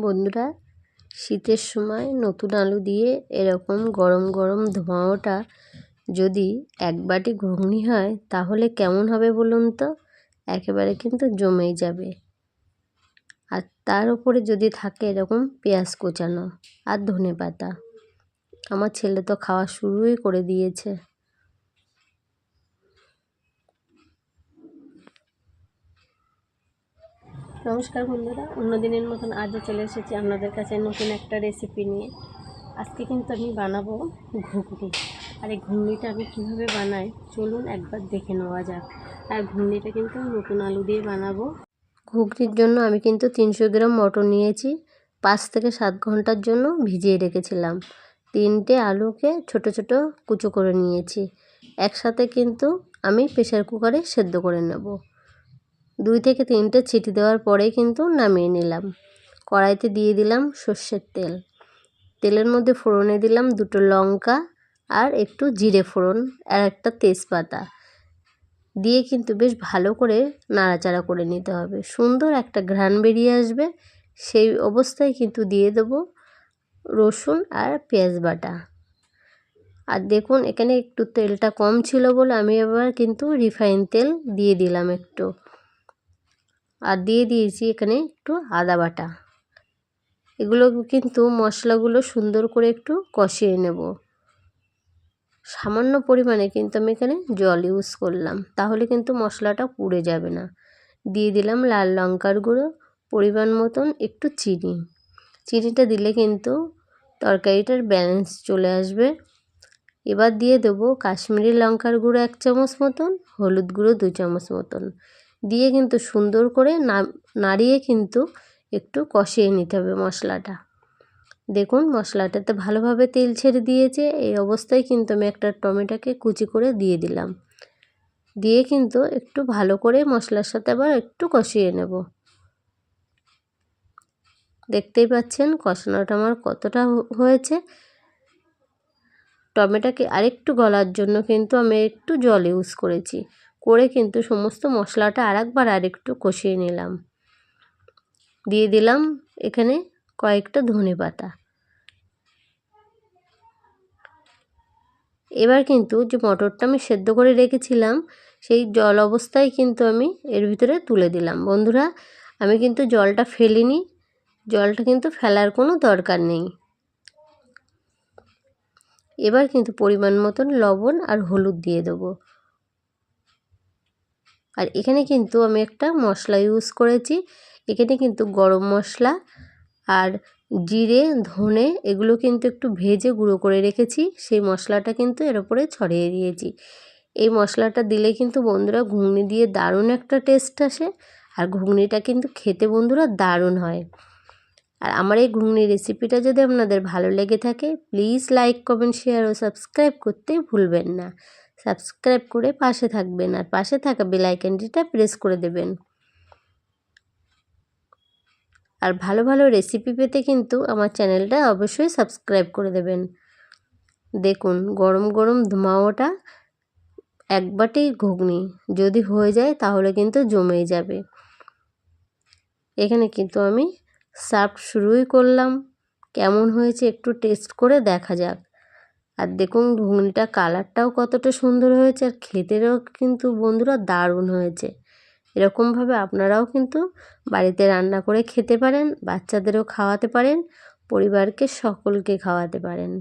বন্ধুরা, শীতের সময় নতুন আলু দিয়ে এরকম গরম গরম ধোঁয়াওটা যদি এক বাটি ঘুগনি হয়, তাহলে কেমন হবে বলুন তো? একেবারে কিন্তু জমেই যাবে। আর তার উপরে যদি থাকে এরকম পেঁয়াজ কোচানো আর ধনে পাতা আমার ছেলে তো খাওয়া শুরুই করে দিয়েছে। নমস্কার বন্ধুরা, অন্য দিনের মতন আজও চলে এসেছি আপনাদের কাছে নতুন একটা রেসিপি নিয়ে। আজকে কিন্তু আমি বানাবো ঘুগনি। আর এই ঘুগনিটা আমি কীভাবে বানাই, চলুন একবার দেখে নেওয়া যাক। আর ঘুগনিটা কিন্তু নতুন আলু দিয়ে বানাবো। ঘুগনির জন্য আমি কিন্তু তিনশো গ্রাম মটর নিয়েছি। পাঁচ থেকে সাত ঘণ্টার জন্য ভিজিয়ে রেখেছিলাম। তিনটে আলুকে ছোট ছোট কুচো করে নিয়েছি। একসাথে কিন্তু আমি প্রেশার কুকারে সেদ্ধ করে নেব। দুই থেকে তিনটে ছিটি দেওয়ার পরেই কিন্তু নামিয়ে নিলাম। কড়াইতে দিয়ে দিলাম সর্ষের তেল। তেলের মধ্যে ফোড়নে দিলাম দুটো লঙ্কা আর একটু জিরে ফোড়ন আর একটা তেজপাতা। দিয়ে কিন্তু বেশ ভালো করে নাড়াচাড়া করে নিতে হবে। সুন্দর একটা ঘ্রাণ বেরিয়ে আসবে। সেই অবস্থায় কিন্তু দিয়ে দেবো রসুন আর পেঁয়াজ বাটা। আর দেখুন, এখানে একটু তেলটা কম ছিল বলে আমি এবার কিন্তু রিফাইন তেল দিয়ে দিলাম একটু। আর দিয়ে দিয়েছি এখানে একটু আদা বাটা। এগুলো কিন্তু মশলাগুলো সুন্দর করে একটু কষিয়ে নেব। সামান্য পরিমাণে কিন্তু আমি এখানে জল ইউজ করলাম। তাহলে কিন্তু মশলাটা পুড়ে যাবে না। দিয়ে দিলাম লাল লঙ্কার গুঁড়ো, পরিমাণ মতন একটু চিনি। চিনিটা দিলে কিন্তু তরকারিটার ব্যালেন্স চলে আসবে। এবার দিয়ে দেবো কাশ্মীরি লঙ্কার গুঁড়ো এক চামচ মতন, হলুদ গুঁড়ো দু চামচ মতন। দিয়ে কিন্তু সুন্দর করে নাড়িয়ে কিন্তু একটু কষিয়ে নিতে হবে মশলাটা। দেখুন মশলাটাতে ভালোভাবে তেল ছেড়ে দিয়েছে, এই অবস্থায় কিন্তু আমি একটা টমেটোকে কুচি করে দিয়ে দিলাম। দিয়ে কিন্তু একটু ভালো করে মশলার সাথে আবার একটু কষিয়ে নেব। দেখতেই পাচ্ছেন কষানোটা আমার কতটা হয়েছে। টমেটোকে আরেকটু গলার জন্য কিন্তু আমি একটু জল ইউজ করেছি। করে কিন্তু সমস্ত মশলাটা আর একবার আরেকটু কষিয়ে নিলাম। দিয়ে দিলাম এখানে কয়েকটা ধনে পাতা। এবার কিন্তু যে মটরটা আমি সেদ্ধ করে রেখেছিলাম, সেই জল অবস্থায় কিন্তু আমি এর ভিতরে তুলে দিলাম। বন্ধুরা, আমি কিন্তু জলটা ফেলিনি, জলটা কিন্তু ফেলার কোনো দরকার নেই। এবার কিন্তু পরিমাণ মতন লবণ আর হলুদ দিয়ে দেবো। আর এখানে কিন্তু আমি একটা মশলা ইউজ করেছি। এখানে কিন্তু গরম মশলা আর জিরে, ধনে এগুলো কিন্তু একটু ভেজে গুঁড়ো করে রেখেছি। সেই মশলাটা কিন্তু এর ওপরে ছড়িয়ে দিয়েছি। এই মশলাটা দিলে কিন্তু বন্ধুরা ঘুগনি দিয়ে দারুণ একটা টেস্ট আসে আর ঘুগনিটা কিন্তু খেতে বন্ধুরা দারুণ হয়। আর আমার এই ঘুগনি রেসিপিটা যদি আপনাদের ভালো লেগে থাকে প্লিজ লাইক কমেন্ট শেয়ার ও সাবস্ক্রাইব করতে ভুলবেন না। সাবস্ক্রাইব করে পাশে থাকবেন আর পাশে থাকা বেলাইকানটিটা প্রেস করে দেবেন। আর ভালো ভালো রেসিপি পেতে কিন্তু আমার চ্যানেলটা অবশ্যই সাবস্ক্রাইব করে দেবেন। দেখুন, গরম গরম ধুমাওটা একবারই ঘুগনি। যদি হয়ে যায় তাহলে কিন্তু জমেই যাবে। এখানে কিন্তু আমি সার্ভ শুরুই করলাম। কেমন হয়েছে একটু টেস্ট করে দেখা যাক। আর দেখুন ঘুগনিটা কালারটাও কতটা সুন্দর হয়েছে আর খেতেরও কিন্তু বন্ধুরা দারুণ হয়েছে। এরকমভাবে আপনারাও কিন্তু বাড়িতে রান্না করে খেতে পারেন, বাচ্চাদেরও খাওয়াতে পারেন, পরিবারকে সকলকে খাওয়াতে পারেন।